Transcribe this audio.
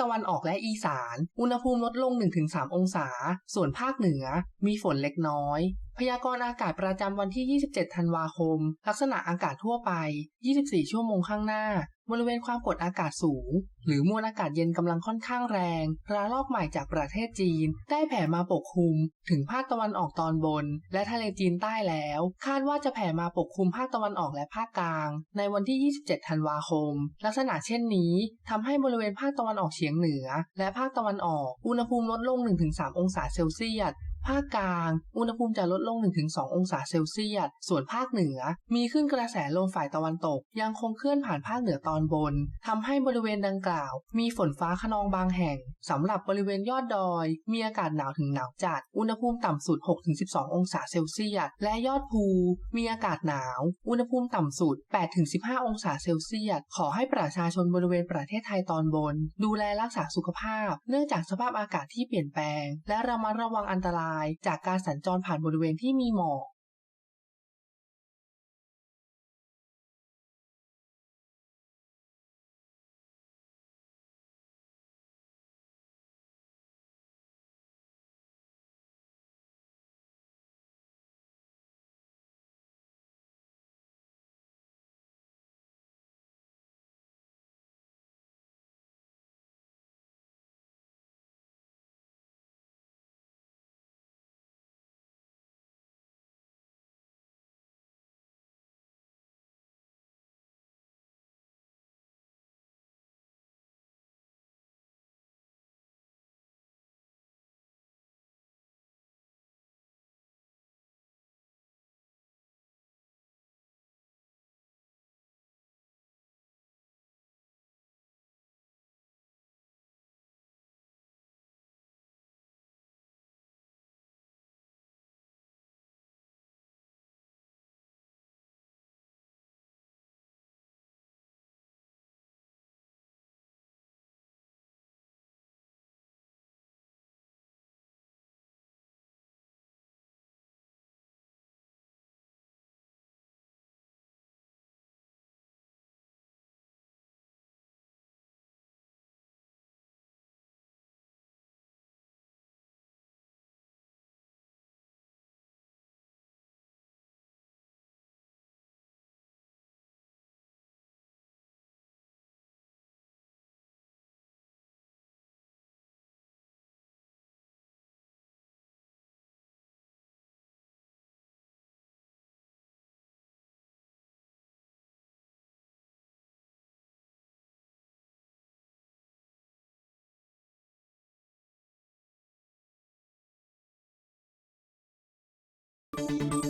ตะวันออกและอีสาน อุณหภูมิลดลง 1-3 องศา ส่วนภาคเหนือมีฝนเล็กน้อย พยากรณ์อากาศประจำวันที่ 27 ธันวาคม ลักษณะอากาศทั่วไป 24 ชั่วโมงข้างหน้า บริเวณความกดอากาศสูง หรือมวลอากาศเย็นกำลังค่อนข้างแรง ระลอกใหม่จากประเทศจีน ได้แผ่มาปกคลุม ถึงภาคตะวันออกตอนบน และทะเลจีนใต้แล้ว คาดว่าจะแผ่มาปกคลุมภาคตะวันออกและภาคกลาง ในวันที่ 27 ธันวาคม ลักษณะเช่นนี้ทำให้บริเวณภาคตะวันออกเฉียงเหนือ และภาคตะวันออก อุณหภูมิลดลง 1-3 องศาเซลเซียส ภาคกลาง อุณหภูมิจะลดลง 1-2 องศาเซลเซียส ส่วนภาคเหนือ มีขึ้นกระแสลมฝ่ายตะวันตก ยังคงเคลื่อนผ่านภาคเหนือตอนบนทำให้บริเวณดังกล่าว มีฝนฟ้าขนองบางแห่งสำหรับบริเวณยอดดอย มีอากาศหนาวถึงหนาวจัด อุณหภูมิต่ำสุด 6-12 องศาเซลเซียส และยอดภู มีอากาศหนาว อุณหภูมิต่ำสุด 8-15 องศาเซลเซียส ขอให้ประชาชนบริเวณประเทศไทยตอนบน ดูแลรักษาสุขภาพ เนื่องจากสภาพอากาศที่เปลี่ยนแปลง และระมัดระวังอันตรายายจากการสัญจรผ่านบริเวณที่มีหมอก Thank you